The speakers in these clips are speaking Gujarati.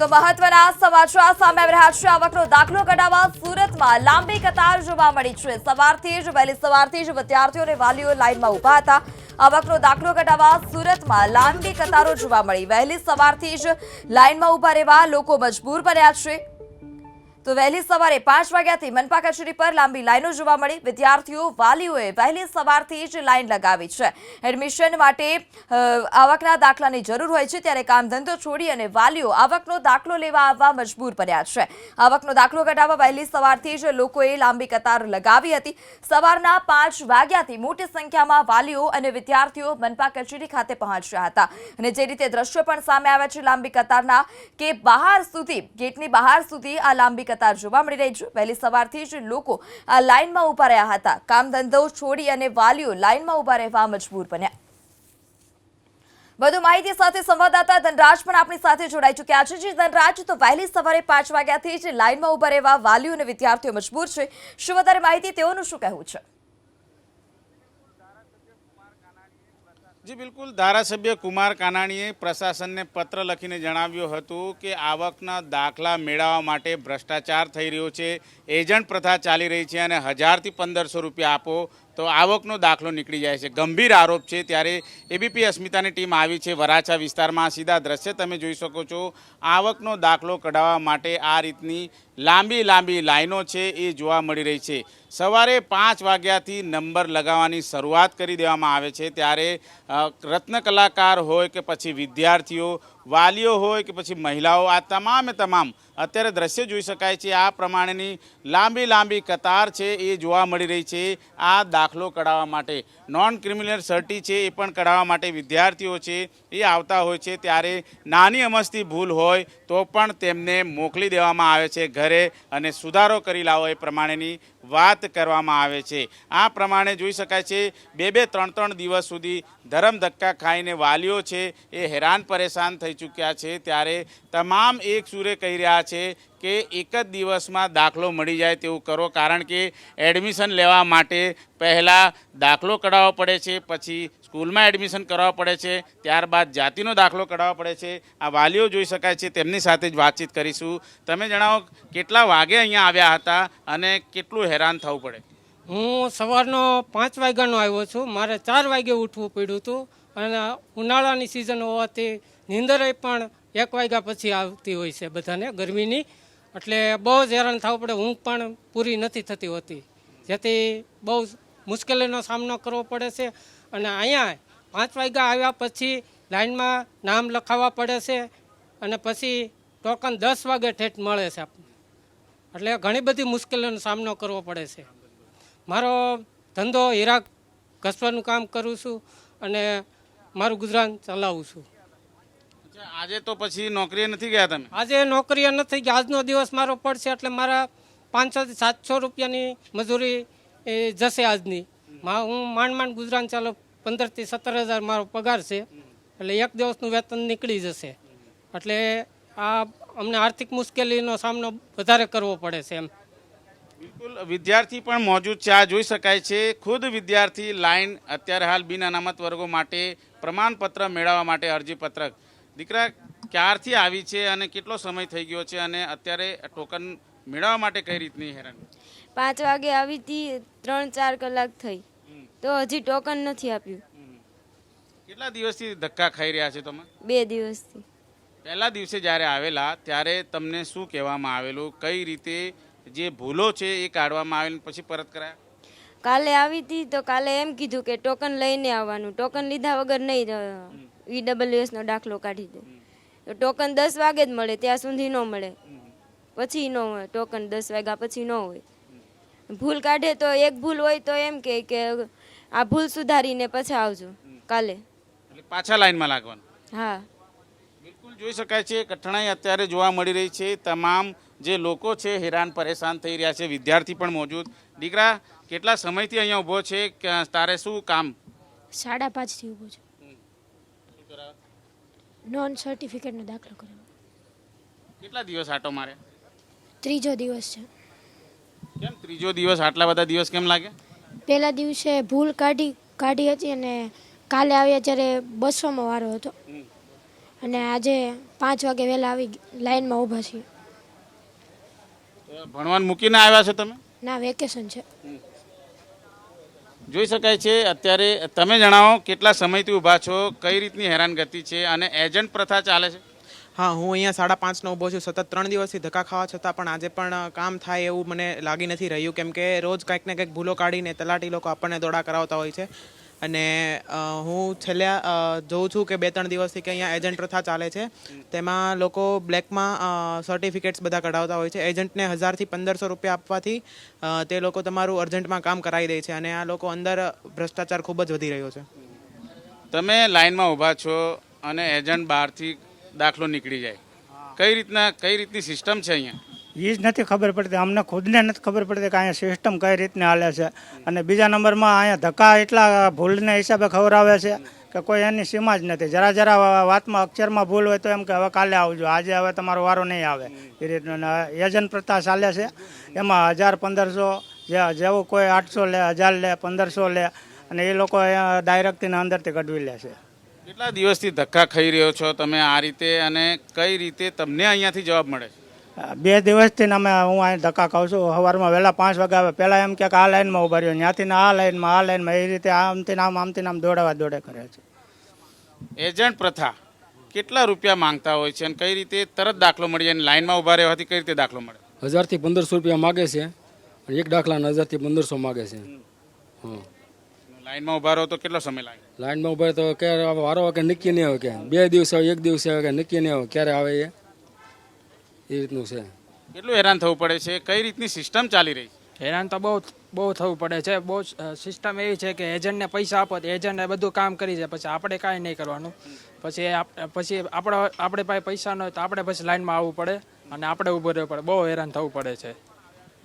તો મહત્વના સમાચાર સામે આવી રહ્યા છે. આવકનો દાખલો કઢાવવા સુરતમાં લાંબી કતાર જોવા મળી છે. સવારથી જ, વહેલી સવારથી જ વિદ્યાર્થીઓ અને વાલીઓ લાઇનમાં ઊભા હતા. આવકનો દાખલો કઢાવવા સુરતમાં લાંબી કતારો જોવા મળી. વહેલી સવારથી જ લાઇનમાં ઊભા રહેવા લોકો મજબૂર બન્યા છે. તો વહેલી સવારે પાંચ વાગ્યાથી મનપા કચેરી પર લાંબી લાઈનો જોવા મળી. વિદ્યાર્થીઓ, વાલીઓએ વહેલી સવારથી જ લાઈન લગાવી છે. એડમિશન માટે આવકના દાખલાની જરૂર હોય છે, ત્યારે કામ ધંધો છોડી અને વાલીઓ આવકનો દાખલો લેવા આવવા મજબૂર બન્યા છે. આવકનો દાખલો કઢાવવા વહેલી સવારથી જ લોકોએ લાંબી કતાર લગાવી હતી. સવારના પાંચ વાગ્યાથી મોટી સંખ્યામાં વાલીઓ અને વિદ્યાર્થીઓ મનપા કચેરી ખાતે પહોંચ્યા હતા. અને જે રીતે દ્રશ્યો પણ સામે આવ્યા છે, લાંબી કતારના કે બહાર સુધી, ગેટની બહાર સુધી આ લાંબી કતાર જોવા મળી રહી છે. વહેલી સવારથી જ લોકો લાઇનમાં ઊભા રહ્યા હતા. કામ છોડી અને વાલીઓ લાઇનમાં ઊભા રહેવા મજબૂર બન્યા. વધુ માહિતી સાથે સંવાદદાતા ધનરાજ પણ આપણી સાથે જોડાઈ ચૂક્યા છે. જે, ધનરાજ, તો વહેલી સવારે પાંચ વાગ્યાથી જ લાઇનમાં ઊભા રહેવા વાલીઓ અને વિદ્યાર્થીઓ મજબૂર છે. શું વધારે માહિતી, તેઓનું શું કહેવું છે? જી, બિલકુલ. ધારાસભ્ય કુમાર કાનાણીએ પ્રશાસનને પત્ર લખીને જણાવ્યું હતું કે આવકના દાખલા મેળવવા માટે ભ્રષ્ટાચાર થઈ રહ્યો છે. એજન્ટ પ્રથા ચાલી રહી છે અને હજારથી પંદરસો રૂપિયા આપો તો આવકનો દાખલો નીકળી જાય છે. ગંભીર આરોપ છે ત્યારે એબીપી અસ્મિતાની ટીમ આવી છે વરાછા વિસ્તારમાં. સીધા દ્રશ્ય તમે જોઈ શકો છો. આવકનો દાખલો કઢાવવા માટે આ રીતની લાંબી લાંબી લાઈનો છે એ જોવા મળી રહી છે. સવારે પાંચ વાગ્યાથી નંબર લગાવવાની શરૂઆત કરી દેવામાં આવે છે. ત્યારે રત્ન કલાકાર હોય કે પછી વિદ્યાર્થીઓ વાલીઓ હોય કે પછી મહિલાઓ, આ તમામે તમામ, અત્યારે દ્રશ્ય જોઈ શકાય છે, આ પ્રમાણેની લાંબી લાંબી કતાર છે, એ જોવા મળી રહી છે, આ દાખલો કઢાવવા માટે. નોન ક્રિમિનલ સર્ટી છે, એ પણ કઢાવવા માટે વિદ્યાર્થીઓ છે, એ આવતા હોય છે, ત્યારે નાની અમસ્તી ભૂલ હોય, તો પણ તેમને મોકલી દેવામાં આવે છે, ઘરે અને સુધારો કરી લાવો એ પ્રમાણેની વાત કરવામાં આવે છે. આ પ્રમાણે જોઈ શકાય છે, બે બે ત્રણ ત્રણ દિવસ સુધી ધરમ ધક્કા ખાઈને વાલીઓ છે એ હેરાન પરેશાન થઈ ચૂક્યા છે. ત્યારે તમામ એક સુરે કહી રહ્યા છે કે એક જ દિવસમાં દાખલો મળી જાય તેવું કરો, કારણ કે એડમિશન લેવા માટે પહેલાં દાખલો કઢાવવો પડે છે, પછી સ્કૂલમાં એડમિશન કરાવવા પડે છે, ત્યારબાદ જાતિનો દાખલો કઢાવવો પડે છે. આ વાલીઓ જોઈ શકાય છે, તેમની સાથે જ વાતચીત કરીશું. તમે જણાવો, કેટલા વાગે અહીંયા આવ્યા હતા અને કેટલું હેરાન થવું પડે? હું સવારનો પાંચ વાગ્યાનો આવ્યો છું. મારે ચાર વાગે ઉઠવું પડ્યું હતું અને ઉનાળાની સિઝન હોવાથી નીંદરે પણ એક વાગ્યા પછી આવતી હોય છે બધાને ગરમીની. એટલે બહુ જ હેરાન થવું પડે. ઊંઘ પણ પૂરી નથી થતી હોતી. જેથી બહુ મુશ્કેલીનો સામનો કરવો પડે છે. અને અહીંયા પાંચ વાગ્યા આવ્યા પછી લાઇનમાં નામ લખાવવા પડે છે અને પછી ટોકન દસ વાગે ઠેઠ મળે છે. આપણને એટલે ઘણી બધી મુશ્કેલીઓનો સામનો કરવો પડે છે. મારો ધંધો હીરા ઘસવાનું કામ કરું છું અને મારું ગુજરાન ચલાવું છું. આજે તો પછી નોકરીએ નથી ગયા તમે? આજે નોકરીએ નથી ગયા. આજનો દિવસ મારો પડશે એટલે મારા પાંચસોથી સાતસો રૂપિયાની મજૂરી જશે આજની. હું માંડ માંડ ગુજરાન ચાલો પંદરથી સત્તર હજાર મારો પગાર છે. એટલે એક દિવસનું વેતન નીકળી જશે. એટલે આ અમને આર્થિક મુશ્કેલીનો સામનો વધારે કરવો પડે છે એમ. બિલકુલ. વિદ્યાર્થી પણ મોજૂદ છે. આ જોઈ શકાય છે. ખુદ વિદ્યાર્થી લાઈન અત્યારે હાલ બિન અનામત વર્ગો માટે પ્રમાણપત્ર મેળવવા માટે અરજીપત્રક દીકરા ક્યારથી આવી છે અને કેટલો સમય થઈ ગયો છે અને અત્યારે ટોકન મેળવવા માટે કઈ રીતની હેરાન? પાંચ વાગે આવી હતી ત્રણ ચાર કલાક થઈ. તો હજી ટોકન નથી આપ્યું. કેટલા દિવસથી ધક્કા ખાઈ રહ્યા છે તમે? બે દિવસથી. પહેલા દિવસે જ્યારે આવેલા ત્યારે તમને શું કહેવામાં આવેલું? કઈ રીતે જે ભૂલો છે એ કાઢવામાં આવેલી? પછી પરત કરાયા? કાલે આવી હતી તો કાલે એમ કીધું કે ટોકન લઈને આવવાનું. ટોકન લીધા વગર નહીં ઈડબ્લ્યુએસનો દાખલો કાઢી દે. તો ટોકન દસ વાગે જ મળે ત્યાં સુધી ન મળે. પછી ન હોય ટોકન દસ વાગ્યા પછી ન હોય. ભૂલ કાઢે તો એક ભૂલ હોય તો એમ કે કે આ ભૂલ સુધારીને પછી આવજો કાલે. પાછા લાઈનમાં લાગવાનું. હા. બિલકુલ જોઈ શકાય છે કઠણાઈ અત્યારે જોવા મળી રહી છે. તમામ જે લોકો છે હેરાન પરેશાન થઈ રહ્યા છે. વિદ્યાર્થી પણ મોજૂદ. દીકરા કેટલા સમયથી અહીંયા ઊભો છે? કે તારે શું કામ? સાડા પાંચથી ઊભો છું. નોન સર્ટિફિકેટનો દાખલો કર્યો કેટલા દિવસ આટો મારે? ત્રીજો દિવસ છે. કેમ ત્રીજો દિવસ? આટલા બધા દિવસ કેમ લાગે? પહેલા દિવસે ભૂલ કાઢી કાઢી હતી અને કાલે આવ્યા જ્યારે બસોમાં વારો હતો. અને આજે પાંચ વાગે વહેલા આવી લાઈનમાં ઊભા છીએ. ભણવાનું મૂકીને આવ્યા છો તમે? ના વેકેશન છે. જોઈ શકાય છે, અત્યારે તમે જણાવો કેટલા સમયથી ઊભા છો, કઈ રીતની હેરાનગતિ છે અને એજન્ટ પ્રથા ચાલે છે? હા, હું અહીંયા સાડા પાંચનો ઊભો છું. સતત ત્રણ દિવસથી ધક્કા ખાવા છતાં પણ આજે પણ કામ થાય એવું મને લાગી નથી રહ્યું. કેમ કે રોજ કાંઈક ને કંઈક ભૂલો કાઢીને તલાટી લોકો આપણને દોડા કરાવતા હોય છે. અને હું છેલ્લા જોઉં છું કે બે ત્રણ દિવસથી કે અહીંયા એજન્ટ પ્રથા ચાલે છે. તેમાં લોકો બ્લેકમાં સર્ટિફિકેટ્સ બધા કઢાવતા હોય છે. એજન્ટને હજારથી પંદરસો રૂપિયા આપવાથી તે લોકો તમારું અર્જન્ટમાં કામ કરાવી દે છે અને આ લોકો અંદર ભ્રષ્ટાચાર ખૂબ જ વધી રહ્યો છે. તમે લાઈનમાં ઊભા છો અને એજન્ટ બહારથી દાખલો નીકળી જાય. કઈ રીતના કઈ રીતની સિસ્ટમ છે અહીંયા? એ જ નથી ખબર પડતી. અમને ખુદને નથી ખબર પડતી કે અહીંયા સિસ્ટમ કઈ રીતને હાલે છે. અને બીજા નંબરમાં અહીંયા ધક્કા એટલા ભૂલને હિસાબે ખવડાવે છે કે કોઈ એની સીમા જ નથી. જરા જરા વાતમાં અક્ષરમાં ભૂલ હોય તો એમ કે હવે કાલે આવજો. આજે હવે તમારો વારો નહીં આવે. એ રીતનું. યજન પ્રથા ચાલે છે. એમાં હજાર પંદરસો જે જેવું કોઈ આઠસો લે, હજાર લે, પંદરસો લે અને એ લોકો ડાયરેક્ટથી અંદરથી કઢવી લે છે. કેટલા દિવસથી ધક્કા ખાઈ રહ્યો છો તમે આ રીતે? અને કઈ રીતે તમને અહીંયાથી જવાબ મળે છે? બે દિવસથી અમે હું અહીં ધક્કા ખાઉં છું. સવારમાં વહેલા પાંચ વાગે આવે પહેલાં એમ કે આ લાઈનમાં ઊભા રહ્યો. ત્યાંથી આ લાઈનમાં આ લાઈનમાં એ રીતે આમથી આમ આમથી આમ દોડાવા દોડે કરે છે. એજન્ટ પ્રથા કેટલા રૂપિયા માંગતા હોય છે અને કઈ રીતે તરત દાખલો મળી? જાય અને લાઈનમાં ઊભા રહેવાથી કઈ રીતે દાખલો મળે? હજારથી પંદરસો રૂપિયા માગે છે અને એક દાખલાના હજારથી પંદરસો માગે છે. હા. લાઈનમાં ઊભા રહો તો કેટલો સમય લાગે? લાઈનમાં ઊભા રહે તો ક્યારે વારો આવે કે નક્કી નહીં આવે કે બે દિવસે આવે એક દિવસે આવે કે નક્કી નહીં આવે? ક્યારે આવે એ? એ રીતનું છે. કેટલું હેરાન થવું પડે છે? કઈ રીતની સિસ્ટમ ચાલી રહી છે? હેરાન તો બહુ બહુ થવું પડે છે. બહુ સિસ્ટમ એવી છે કે એજન્ટને પૈસા આપો તો એજન્ટને બધું કામ કરી જાય. પછી આપણે કાંઈ નહીં કરવાનું. પછી આપ- પછી આપણે આપણે પાસે પૈસા ન હોય તો આપણે પછી લાઈનમાં આવવું પડે અને આપણે ઊભું રહેવું પડે. બહુ હેરાન થવું પડે છે.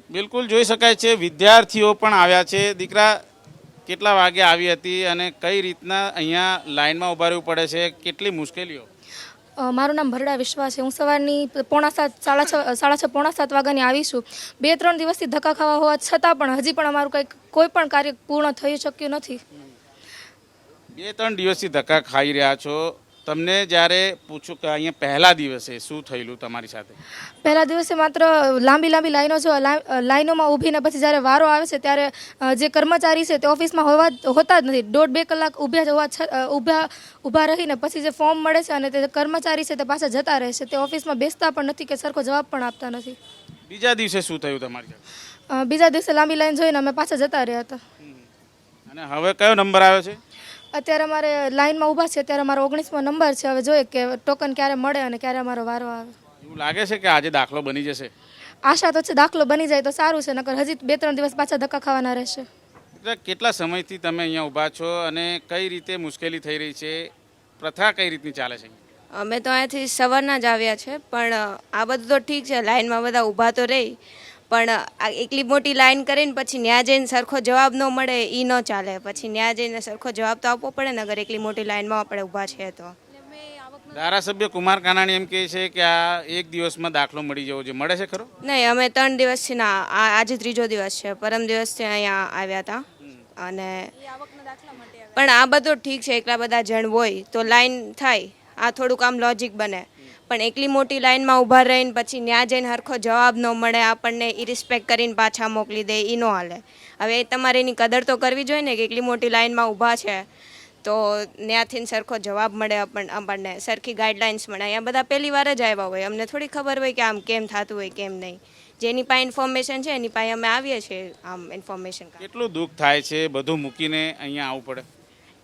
બિલકુલ જોઈ શકાય છે. વિદ્યાર્થીઓ પણ આવ્યા છે. દીકરા કેટલા વાગે આવી હતી અને કઈ રીતના અહીંયા લાઈનમાં ઊભા રહેવું પડે છે? કેટલી મુશ્કેલીઓ? મારું નામ ભરડા વિશ્વાસ છે. હું સવારની પોણા સાત, સાડા છ સાડા છ, પોણા સાત વાગ્યાની આવી છું. બે, ત્રણ દિવસથી ધક્કા ખાવા હોવા છતાં પણ હજી પણ અમારું કંઈક, કોઈ પણ કાર્ય પૂર્ણ થઈ શક્યું નથી. બે, ત્રણ દિવસથી ધક્કા ખાઈ રહ્યા છો. તમને જ્યારે પૂછું કે અહીંયા પહેલા દિવસે શું થયેલું તમારી સાથે? પહેલા દિવસે માત્ર લાંબી લાંબી લાઈનો જો લાઈનોમાં ઊભીને પછી જ્યારે વારો આવે છે ત્યારે જે કર્મચારી છે તે ઓફિસમાં હોવા હોતા જ નથી. દોઢ બે કલાક ઊભા હોવા ઊભા ઊભા રહીને પછી જે ફોર્મ મળે છે અને તે કર્મચારી છે તે પાછા જતા રહે છે. તે ઓફિસમાં બેસતા પણ નથી કે સરખો જવાબ પણ આપતા નથી. બીજા દિવસે શું થયું તમારી બીજા દિવસે લાંબી લાઈન જોઈને અમે પાછા જતા રહ્યા હતા. અને હવે કયો નંબર આવ્યો છે? અત્યારે અમારે લાઈનમાં ઊભા છે ત્યારે અમારો ઓગણીસમો નંબર છે. હવે જોઈએ કે ટોકન ક્યારે મળે અને ક્યારે અમારો વારો આવે. એવું લાગે છે કે આજે દાખલો બની જશે? આશા તો છે દાખલો બની જાય તો સારું છે નકર હજી બે ત્રણ દિવસ પાછા ધક્કા ખાવાના રહેશે. એટલે કેટલા સમયથી તમે અહીંયા ઊભા છો અને કઈ રીતે મુશ્કેલી થઈ રહી છે? પ્રથા કઈ રીતની ચાલે છે? અમે તો અહીંયાથી સવારના જ આવ્યા છે પણ આ બધું તો ઠીક છે લાઈનમાં બધા ઊભા તો રહી. પણ આ એટલી મોટી લાઈન કરીને પછી ન્યા જઈને સરખો જવાબ ન મળે એ ન ચાલે. પછી ન્યા જઈને સરખો જવાબ તો આપવો પડે ને અગર એટલી મોટી લાઈનમાં આપણે ઊભા છીએ તો. ધારાસભ્ય કુમાર કાનાણી એમ કહે છે કે આ એક દિવસમાં દાખલો મળી જવો જોઈએ. મળે છે ખરો? નહીં અમે ત્રણ દિવસથી ના આ આજે ત્રીજો દિવસ છે. પરમ દિવસથી અહીંયા આવ્યા હતા. અને પણ આ બધું ઠીક છે એટલા બધા જણ હોય તો લાઈન થાય. આ થોડુંક આમ લોજિક બને. પણ એકલી મોટી લાઈનમાં ઊભા રહીને પછી ન્યા જઈને હરખો જવાબ ન મળે, આપણને એ રિસ્પેક્ટ કરીને પાછા મોકલી દે એ ન હાલે. હવે એ તમારે એની કદર તો કરવી જોઈએ ને કે એટલી મોટી લાઈનમાં ઊભા છે, તો ત્યાંથી સરખો જવાબ મળે આપણ, આપણને સરખી ગાઈડલાઇન્સ મળે. અહીંયા બધા પહેલી વાર જ આવ્યા હોય. અમને થોડી ખબર હોય કે આમ કેમ થતું હોય, કેમ નહીં. જેની પાસે ઇન્ફોર્મેશન છે, એની પાસે અમે આવીએ છીએ આમ ઇન્ફોર્મેશન કેટલું દુઃખ થાય છે બધું મૂકીને અહીંયા આવવું પડે?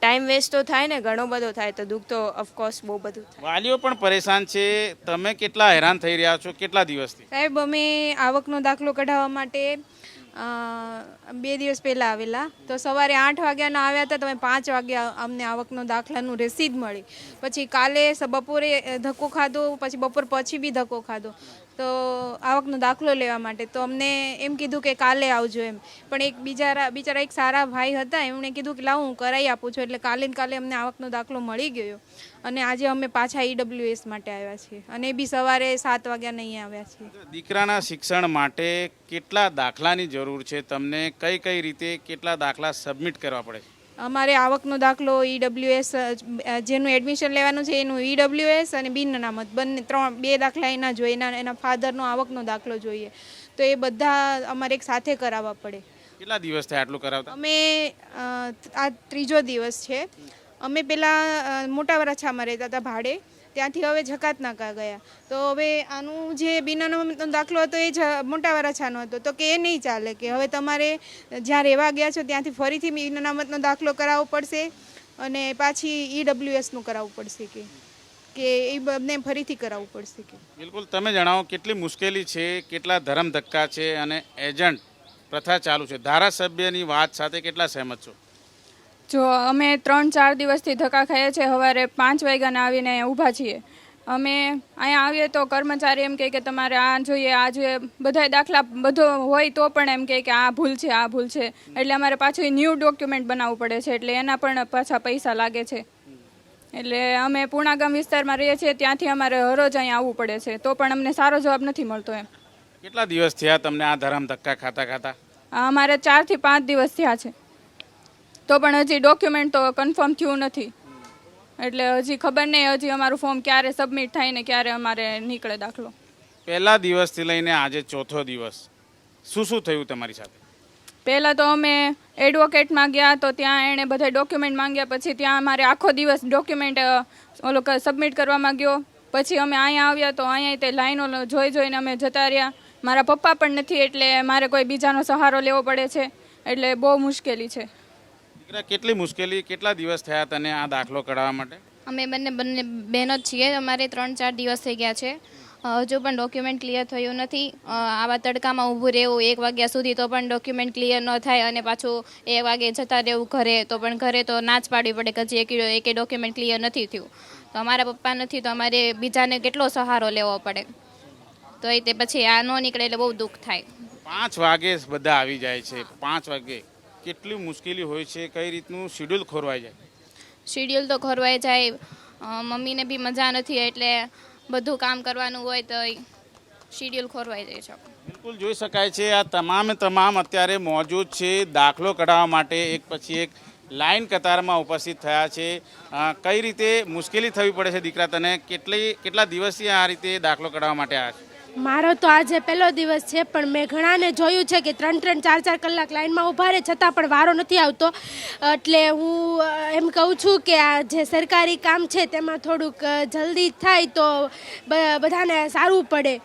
ટાઈમ વેસ્ટ તો થાય ને ઘણો બધો થાય તો દુઃખ તો ઓફકોર્સ બહુ બધું થાય. વાલીઓ પણ પરેશાન છે. તમે કેટલા હેરાન થઈ રહ્યા છો? કેટલા દિવસથી? સાહેબ અમે આવકનો દાખલો કઢાવવા માટે બે દિવસ પહેલાં આવેલા. તો સવારે આઠ વાગ્યાના આવ્યા હતા તમે પાંચ વાગ્યા અમને આવકનો દાખલાનું રસીદ મળી. પછી કાલે બપોરે ધક્કો ખાધો પછી બપોર પછી બી ધક્કો ખાધો. તો આવકનો દાખલો લેવા માટે. તો અમને એમ કીધું કે કાલે આવજો એમ. પણ એક બીજા બિચારા એક સારા ભાઈ હતા, એમણે કીધું કે લાવ હું કરાવી આપું છું, એટલે કાલે કાલે અમને આવકનો દાખલો મળી ગયો. અને આજે અમે પાછા ઈડબ્લ્યુએસ માટે આવ્યા છીએ. અને એ બી સવારે સાત વાગ્યા નહીં આવ્યા છીએ. દીકરાના શિક્ષણ માટે કેટલા દાખલાની જરૂર છે? તમને કઈ કઈ રીતે કેટલા દાખલા સબમિટ કરવા પડે? છે અમારે આવકનો દાખલો ઈડબ્લ્યુએસ જેનું એડમિશન લેવાનું છે એનું ઈડબ્લ્યુએસ અને બિન અનામત બંને ત્રણ બે દાખલા એના જોઈએ. એના એના ફાધરનો આવકનો દાખલો જોઈએ. તો એ બધા અમારે એક સાથે કરાવવા પડે. કેટલા દિવસ થયા આટલું કરાવતા? અમે આ ત્રીજો દિવસ છે. અમે પહેલાં મોટા વરાછામાં રહેતા હતા ભાડે. ત્યાંથી હવે જકાતનાકા ગયા. તો હવે આનું જે બિન અનામતનો દાખલો હતો એ જ મોટા વરાછાનો હતો. તો કે એ નહીં ચાલે કે હવે તમારે જ્યાં રહેવા ગયા છો ત્યાંથી ફરીથી બિન અનામતનો દાખલો કરાવવો પડશે અને પાછી ઈડબ્લ્યુએસનું કરાવવું પડશે કે કે એ બંને ફરીથી કરાવવું પડશે કે. બિલકુલ, તમે જણાવો કેટલી મુશ્કેલી છે, કેટલા ધરમ ધક્કા છે અને એજન્ટ પ્રથા ચાલુ છે. ધારાસભ્યની વાત સાથે કેટલા સહેમત છો? જો અમે ત્રણ ચાર દિવસથી ધક્કા ખાઈએ છીએ સવારે પાંચ વાગ્યાના આવીને અહીંયા ઊભા છીએ. અમે અહીંયા આવીએ તો કર્મચારી એમ કહે કે તમારે આ જોઈએ આ જોઈએ. બધાય દાખલા બધો હોય તો પણ એમ કહે કે આ ભૂલ છે આ ભૂલ છે. એટલે અમારે પાછું ન્યૂ ડોક્યુમેન્ટ બનાવવું પડે છે એટલે એના પણ પાછા પૈસા લાગે છે. એટલે અમે પૂર્ણાગામ વિસ્તારમાં રહીએ છીએ ત્યાંથી અમારે હરોજ અહીંયા આવવું પડે છે. તો પણ અમને સારો જવાબ નથી મળતો એમ. કેટલા દિવસ થયા તમને આ ધરમ ધક્કા ખાતા ખાતા? અમારે ચારથી પાંચ દિવસ થયા છે. તો પણ હજી ડોક્યુમેન્ટ તો કન્ફર્મ થયું નથી. એટલે હજી ખબર નહીં હજી અમારું ફોર્મ ક્યારે સબમિટ થાય ને ક્યારે અમારે નીકળે દાખલો. પહેલા દિવસથી લઈને આજે ચોથો દિવસ. શું શું થયું તમારી સાથે? પહેલાં તો અમે એડવોકેટમાં ગયા તો ત્યાં એણે બધા ડોક્યુમેન્ટ માંગ્યા પછી ત્યાં અમારે આખો દિવસ ડોક્યુમેન્ટ ઓલો સબમિટ કરવા માંગ્યો. પછી અમે અહીંયા આવ્યા તો અહીંયા તે લાઈનો જોઈ જોઈને અમે જતા રહ્યા. મારા પપ્પા પણ નથી એટલે મારે કોઈ બીજાનો સહારો લેવો પડે છે. એટલે બહુ મુશ્કેલી છે. દીકરા કેટલી મુશ્કેલી કેટલા દિવસ થયા તને આ દાખલો કઢાવવા માટે? અમે બંને બંને બહેનો જ છીએ અમારે ત્રણ ચાર દિવસ થઈ ગયા છે. હજુ પણ ડોક્યુમેન્ટ ક્લિયર થયું નથી. આવા તડકામાં ઊભું રહેવું એક વાગ્યા સુધી તો પણ ડોક્યુમેન્ટ ક્લિયર ન થાય અને પાછું એક વાગે જતા રહેવું ઘરે તો પણ ઘરે તો ના જ પાડવી પડે કે હજી એક એકે ડોક્યુમેન્ટ ક્લિયર નથી થયું. તો અમારા પપ્પા નથી તો અમારે બીજાને કેટલો સહારો લેવો પડે? તો એ તે પછી આ ન નીકળે એટલે બહુ દુઃખ થાય. પાંચ વાગે બધા આવી જાય છે. પાંચ વાગે. કેટલી મુશ્કેલી હોય છે કઈ રીતનું શિડ્યુલ ખોરવાઈ જાય? શિડ્યુલ તો ખોરવાઈ જાય. મમ્મીને બી મજા નથી એટલે બધું કામ કરવાનું હોય તો શિડ્યુલ ખોરવાઈ જાય છે. બિલકુલ જોઈ શકાય છે આ તમામે તમામ અત્યારે મોજૂદ છે દાખલો કઢાવવા માટે એક પછી એક લાઈન કતારમાં ઉપસ્થિત થયા છે. કઈ રીતે મુશ્કેલી થવી પડે છે દીકરા તને? કેટલી કેટલા દિવસથી આ રીતે દાખલો કઢાવવા માટે આવ્યા છે? મારો તો આજે પહેલો દિવસ છે, પણ મેં ઘણાને જોયું છે કે ત્રણ ત્રણ ચાર ચાર કલાક લાઇનમાં ઊભા રહે, છતાં પણ વારો નથી આવતો. એટલે હું એમ કહું છું કે આ જે સરકારી કામ છે, તેમાં થોડુંક જલ્દી થાય તો બધાને સારું પડે.